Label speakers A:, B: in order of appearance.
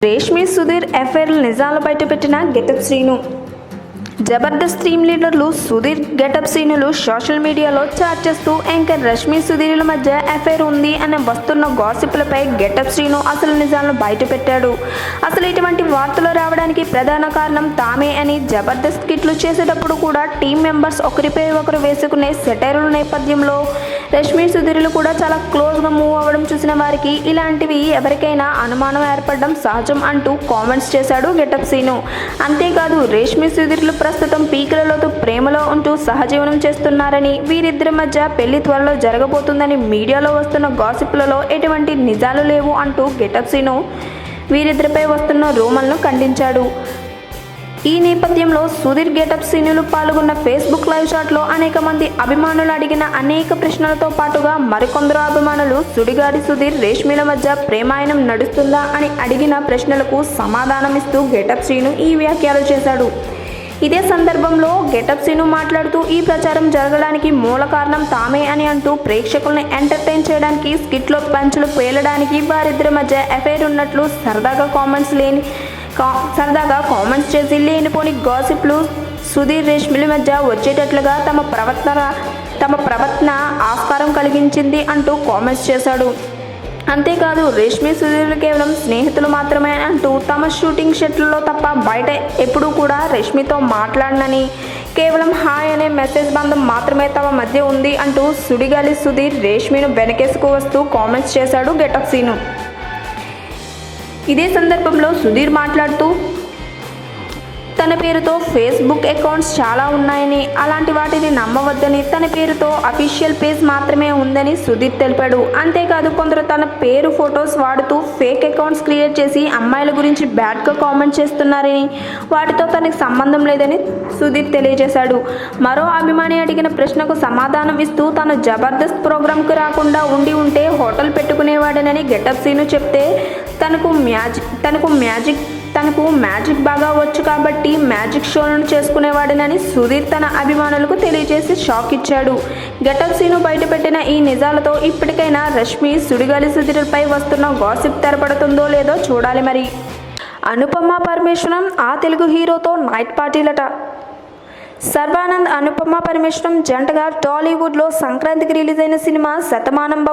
A: Reshmi Sudheer FIR నిజాలు బయటపెట్టిన getup Srinu Jabardasth team లీడర్లు సుధీర్ గెటప్ సీనులు సోషల్ మీడియాలో చాట్ చేస్తూ యాంకర్ రష్మి సుధీర్ల మధ్య అఫైర్ ఉంది అని వస్తున్న గాసిప్లపై గెటప్ శ్రీను అసలు నిజాలను బయటపెట్టాడు. అసలు ఇటువంటి వార్తలు రావడానికి ప్రధాన కారణం తామే అని జబర్దస్త్ కిట్లు చేసేటప్పుడు కూడా టీం మెంబర్స్ ఒకరిపై ఒకరు వేసుకునే సెటైరుల నేపథ్యంలో రష్మి సుధీర్లు కూడా చాలా క్లోజ్గా మూవ్ అవ్వడం చూసిన వారికి ఇలాంటివి ఎవరికైనా అనుమానం ఏర్పడడం సహజం అంటూ కామెంట్స్ చేశాడు గెటప్ సీను అంతేకాదు రేష్మి సుధీర్లు ప్రస్తుతం ప్రస్తుతం పీకలలోతో ప్రేమలో ఉంటూ సహజీవనం చేస్తున్నారని వీరిద్దరి మధ్య పెళ్ళి త్వరలో జరగబోతుందని మీడియాలో వస్తున్న గాసిప్లలో ఎటువంటి నిజాలు లేవు అంటూ గెటప్ సీను వీరిద్దరిపై వస్తున్న రూమల్ను ఖండించాడు. ఈ నేపథ్యంలో సుధీర్ గెటప్ సీనులు పాల్గొన్న ఫేస్బుక్ లైవ్ చాట్లో అనేక మంది అభిమానులు అడిగిన అనేక ప్రశ్నలతో పాటుగా మరికొందరు అభిమానులు సుడిగాడి సుధీర్ రేష్మిల మధ్య ప్రేమాయణం నడుస్తుందా అని అడిగిన ప్రశ్నలకు సమాధానమిస్తూ గెటప్ శ్రీను ఈ వ్యాఖ్యలు చేశాడు. ఇదే సందర్భంలో గెటప్ సిను మాట్లాడుతూ ఈ ప్రచారం జరగడానికి మూల కారణం తామే అని అంటూ ప్రేక్షకుల్ని ఎంటర్టైన్ చేయడానికి స్కిట్లో పంచులు పేలడానికి వారిద్దరి మధ్య అఫైర్ ఉన్నట్లు సరదాగా కామెంట్స్ లేని కా- సరదాగా కామెంట్స్ చేసి లేనిపోని గాసిప్లు సుధీర్ రేష్మిల మధ్య వచ్చేటట్లుగా తమ ప్రవర్తన తమ ప్రవర్తన ఆస్కారం కలిగించింది అంటూ కామెంట్స్ చేశాడు. అంతేకాదు రేష్మి సుధీర్లు కేవలం స్నేహితులు మాత్రమే అంటూ తమ షూటింగ్ షెట్లలో తప్ప బయట ఎప్పుడూ కూడా రష్మితో మాట్లాడనని కేవలం హాయ్ అనే మెసేజ్ బంధం మాత్రమే తమ మధ్య ఉంది అంటూ సుడిగాలి సుధీర్ రేష్మిను వెనకేసుకు వస్తూ కామెంట్స్ చేశాడు గెటప్ సీను. ఇదే సందర్భంలో సుధీర్ మాట్లాడుతూ తన పేరుతో ఫేస్బుక్ అకౌంట్స్ చాలా ఉన్నాయని అలాంటి వాటిని నమ్మవద్దని తన పేరుతో అఫీషియల్ పేజ్ మాత్రమే ఉందని సుదీప్ తెలిపాడు. అంతేకాదు కొందరు తన పేరు ఫొటోస్ వాడుతూ ఫేక్ అకౌంట్స్ క్రియేట్ చేసి అమ్మాయిల గురించి బ్యాడ్గా కామెంట్ చేస్తున్నారని వాటితో తనకి సంబంధం లేదని సుధీర్ తెలియజేశాడు. మరో అభిమాని అడిగిన ప్రశ్నకు సమాధానం ఇస్తూ తను జబర్దస్త్ ప్రోగ్రాంకు రాకుండా ఉండి ఉంటే హోటల్ పెట్టుకునేవాడనని గెటప్ సీను చెప్తే తనకు మ్యాజిక్ తనకు మ్యాజిక్ తనకు మ్యాజిక్ బాగా వచ్చు కాబట్టి మ్యాజిక్ షోలను చేసుకునేవాడినని సుధీర్ తన అభిమానులకు తెలియజేసి షాక్ ఇచ్చాడు. గెటప్ సీను బయటపెట్టిన ఈ నిజాలతో ఇప్పటికైనా రష్మి సుడిగాలి సుధీర్పై వస్తున్న గాసిప్ తెరపడుతుందో లేదో చూడాలి మరి. అనుపమ పరమేశ్వరం ఆ తెలుగు హీరోతో నైట్ పార్టీలట. సర్వానంద్ అనుపమ పరమేశ్వరం జంటగా టాలీవుడ్లో సంక్రాంతికి రిలీజ్ అయిన సినిమా శతమానం